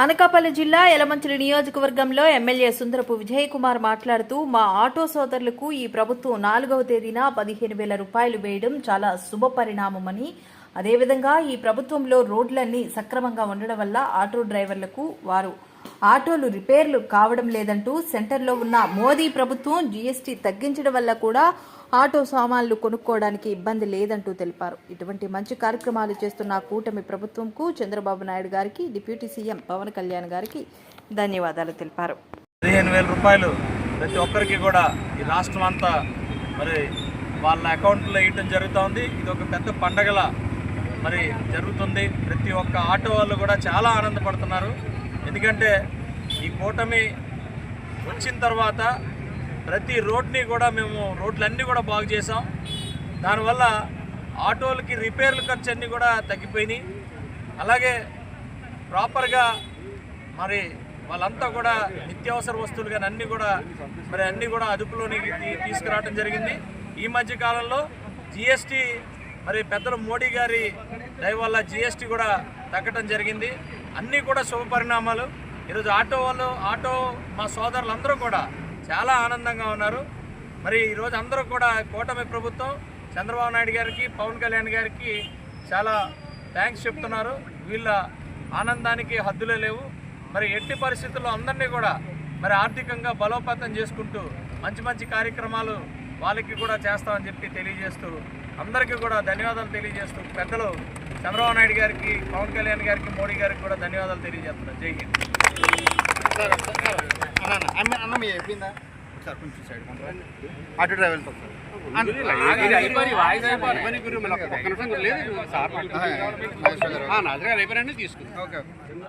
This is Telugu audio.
అనకాపల్లి జిల్లా ఎలమంచిలి నియోజకవర్గంలో ఎమ్మెల్యే సుందరపు విజయ్ కుమార్ మాట్లాడుతూ మా ఆటో సోదరులకు ఈ ప్రభుత్వం నాలుగవ తేదీన పదిహేను వేల రూపాయలు వేయడం చాలా శుభ పరిణామమని అదేవిధంగా ఈ ప్రభుత్వంలో రోడ్లన్నీ సక్రమంగా ఉండడం వల్ల ఆటో డ్రైవర్లకు వారు ఆటోలు రిపేర్లు కావడం లేదంటూ సెంటర్లో ఉన్న మోదీ ప్రభుత్వం జీఎస్టీ తగ్గించడం వల్ల కూడా ఆటో సామాన్లు కొనుక్కోవడానికి ఇబ్బంది లేదంటూ తెలిపారు. ఇటువంటి మంచి కార్యక్రమాలు చేస్తున్న కూటమి ప్రభుత్వంకు చంద్రబాబు నాయుడు గారికి డిప్యూటీ సీఎం పవన్ కళ్యాణ్ గారికి ధన్యవాదాలు తెలిపారు. పదిహేను వేల రూపాయలు ప్రతి ఒక్కరికి కూడా ఈ రాష్ట్రం అంతా మరి వాళ్ళ అకౌంట్లో వేయటం జరుగుతోంది. ఇది ఒక పెద్ద పండగల మరి జరుగుతుంది. ప్రతి ఒక్క ఆటో వాళ్ళు కూడా చాలా ఆనందపడుతున్నారు. ఎందుకంటే ఈ కూటమి వచ్చిన తర్వాత ప్రతి రోడ్ని కూడా మేము రోడ్లన్నీ కూడా బాగు చేసాం దానివల్ల ఆటోలకి రిపేర్ల ఖర్చు అన్నీ కూడా తగ్గిపోయినాయి. అలాగే ప్రాపర్గా మరి వాళ్ళంతా కూడా నిత్యావసర వస్తువులు కానీ అన్నీ కూడా మరి అన్నీ కూడా అదుపులోనికి తీ- తీసుకురావడం జరిగింది. ఈ మధ్య కాలంలో జిఎస్టీ మరి పెద్దలు మోడీ గారి దయ వల్ల జిఎస్టీ కూడా తగ్గటం జరిగింది. అన్నీ కూడా శుభ పరిణామాలు. ఈరోజు ఆటో వాళ్ళు ఆటో మా సోదరులందరూ కూడా చాలా ఆనందంగా ఉన్నారు. మరి ఈరోజు అందరూ కూడా కూటమి ప్రభుత్వం చంద్రబాబు నాయుడు గారికి పవన్ కళ్యాణ్ గారికి చాలా థ్యాంక్స్ చెప్తున్నారు. వీళ్ళ ఆనందానికి హద్దులే లేవు. మరి ఎట్టి పరిస్థితుల్లో అందరినీ కూడా మరి ఆర్థికంగా బలోపేతం చేసుకుంటూ మంచి మంచి కార్యక్రమాలు వాళ్ళకి కూడా చేస్తామని చెప్పి తెలియజేస్తూ అందరికీ కూడా ధన్యవాదాలు తెలియజేస్తూ పెద్దలు చంద్రబాబు నాయుడు గారికి పవన్ కళ్యాణ్ గారికి మోడీ గారికి కూడా ధన్యవాదాలు తెలియజేస్తున్నారు జై హింద్. Driver sir